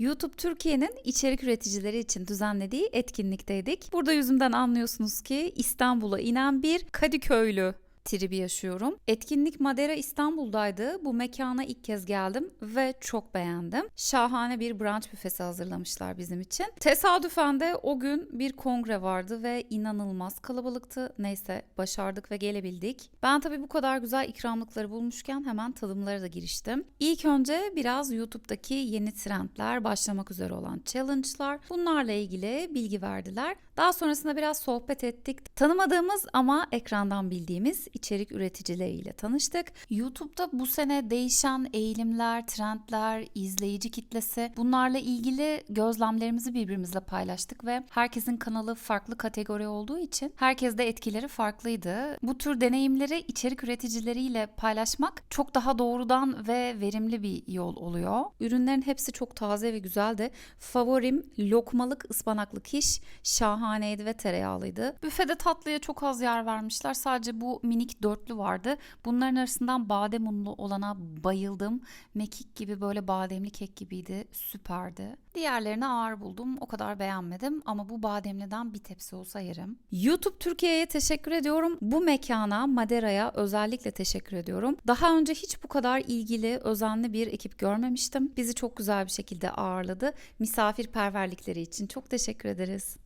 YouTube Türkiye'nin içerik üreticileri için düzenlediği etkinlikteydik. Burada yüzümden anlıyorsunuz ki İstanbul'a inen bir Kadıköylü tribi yaşıyorum. Etkinlik Madera İstanbul'daydı. Bu mekana ilk kez geldim ve çok beğendim. Şahane bir brunch büfesi hazırlamışlar bizim için. Tesadüfen de o gün bir kongre vardı ve inanılmaz kalabalıktı. Neyse başardık ve gelebildik. Ben tabii bu kadar güzel ikramlıkları bulmuşken hemen tadımlara da giriştim. İlk önce biraz YouTube'daki yeni trendler, başlamak üzere olan challenge'lar bunlarla ilgili bilgi verdiler. Daha sonrasında biraz sohbet ettik. Tanımadığımız ama ekrandan bildiğimiz içerik üreticileriyle tanıştık. YouTube'da bu sene değişen eğilimler, trendler, izleyici kitlesi bunlarla ilgili gözlemlerimizi birbirimizle paylaştık ve herkesin kanalı farklı kategori olduğu için herkes de etkileri farklıydı. Bu tür deneyimleri içerik üreticileriyle paylaşmak çok daha doğrudan ve verimli bir yol oluyor. Ürünlerin hepsi çok taze ve güzeldi. Favorim lokmalık ıspanaklı kiş şahaneydi ve tereyağlıydı. Büfede tatlıya çok az yer vermişler. Sadece bu minik dörtlü vardı. Bunların arasından badem unlu olana bayıldım. Mekik gibi böyle bademli kek gibiydi. Süperdi. Diğerlerini ağır buldum. O kadar beğenmedim ama bu bademliden bir tepsi olsa yerim. YouTube Türkiye'ye teşekkür ediyorum. Bu mekana, Madera'ya özellikle teşekkür ediyorum. Daha önce hiç bu kadar ilgili, özenli bir ekip görmemiştim. Bizi çok güzel bir şekilde ağırladı. Misafirperverlikleri için çok teşekkür ederiz.